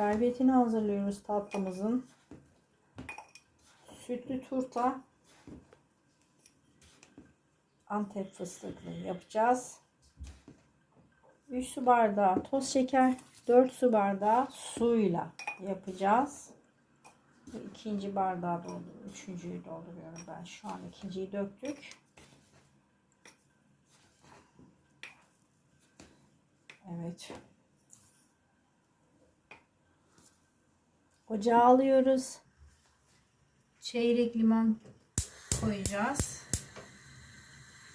şerbetini hazırlıyoruz tatlımızın. Sütlü turta Antep fıstıklı yapacağız. 3 su bardağı toz şeker, 4 su bardağı suyla yapacağız. İkinci bardağı dolduruyorum. Üçüncüyü dolduruyorum ben. Şu an ikinciyi döktük. Evet. Ocağa alıyoruz. Çeyrek limon koyacağız.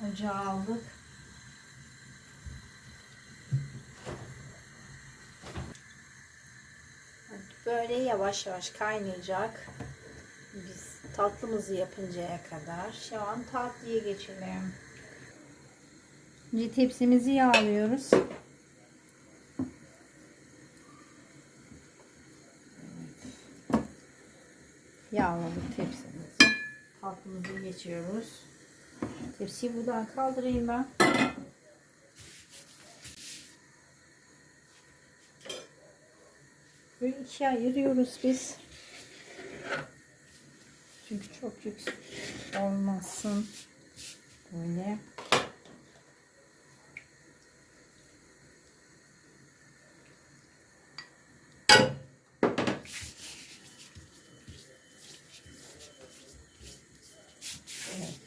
Ocağa aldık. Böyle yavaş yavaş kaynayacak. Biz tatlımızı yapıncaya kadar. Şu an tatlıya geçelim. Şimdi tepsimizi yağlıyoruz. Yağladık tepsimizi. Tatlımızı geçiyoruz. Tepsiyi buradan kaldırayım ben. Böyle ikiye ayırıyoruz biz. Çünkü çok yüksek olmasın. Böyle.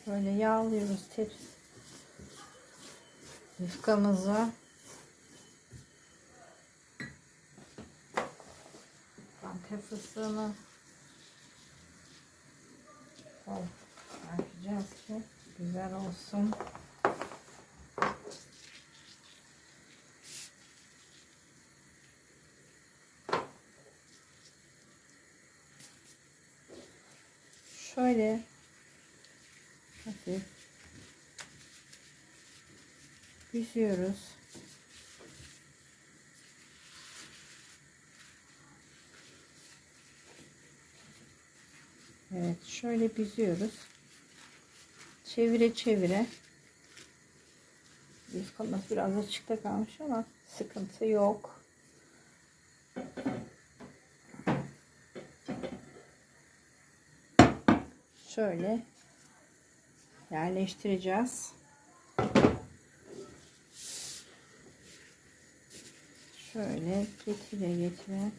Böyle yağlıyoruz tepsi yufkamızı. Antep fıstığını bol yapacağız ki güzel olsun. Şöyle hafif büzüyoruz. Evet şöyle büzüyoruz. Çevire çevire. Yufkamız biraz açıkta kalmış ama sıkıntı yok. Şöyle yerleştireceğiz. Şöyle getire getire.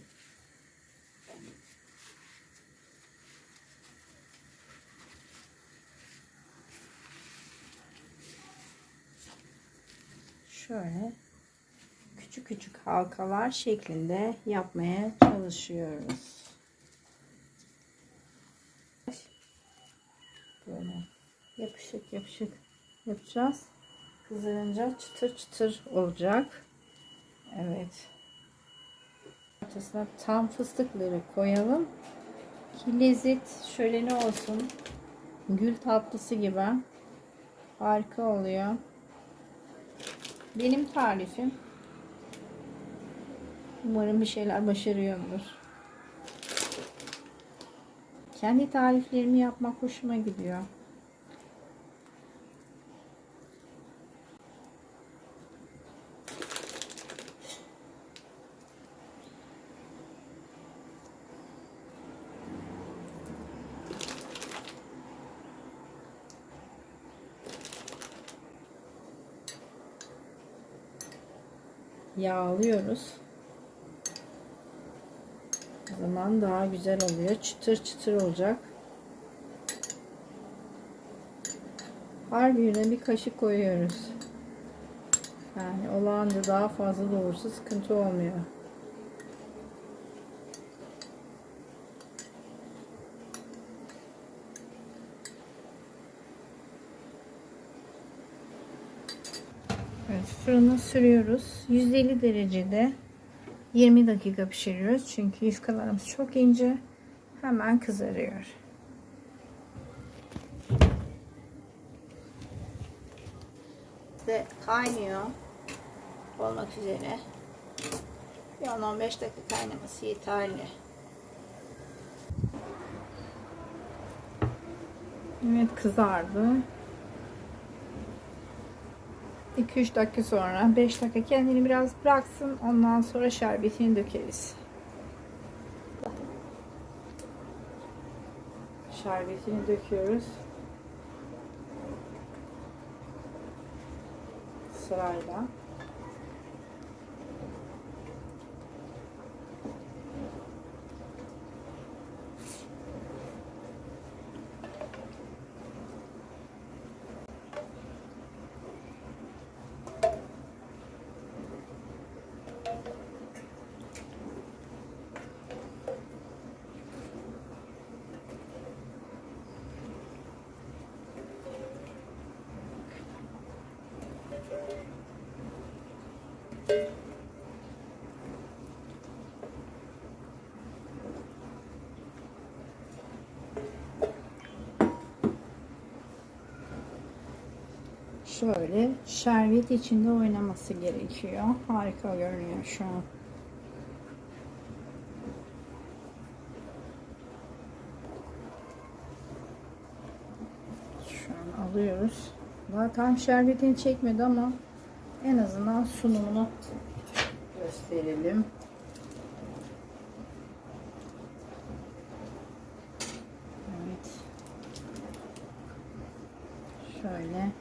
Şöyle küçük küçük halkalar şeklinde yapmaya çalışıyoruz. Böyle yapışık yapışık yapacağız. Kızarınca çıtır çıtır olacak. Evet. Ortasına tam fıstıkları koyalım. Ki lezzet şöyle ne olsun. Gül tatlısı gibi. Harika oluyor. Benim tarifim. Umarım bir şeyler başarıyorumdur. Kendi tariflerimi yapmak hoşuma gidiyor. Yağlıyoruz. O zaman daha güzel oluyor. Çıtır çıtır olacak. Her birine bir kaşık koyuyoruz. Yani olağanca daha fazla da olursa sıkıntı olmuyor. Evet, fırına sürüyoruz. 150 derecede 20 dakika pişiriyoruz. Çünkü yufkalarımız çok ince. Hemen kızarıyor. De kaynıyor. Olmak üzere. Bir 10-15 dakika kaynaması yeterli. Evet kızardı. 2-3 dakika sonra 5 dakika kendini biraz bıraksın ondan sonra şerbetini dökeriz. Şerbetini döküyoruz. Sırayla. Şöyle şerbet içinde oynaması gerekiyor. Harika görünüyor şu an. Şu an alıyoruz. Daha tam şerbetini çekmedi ama en azından sunumunu gösterelim. Evet. Şöyle.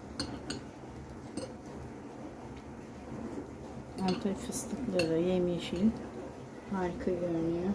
Antep fıstıkları yemyeşil. Harika görünüyor.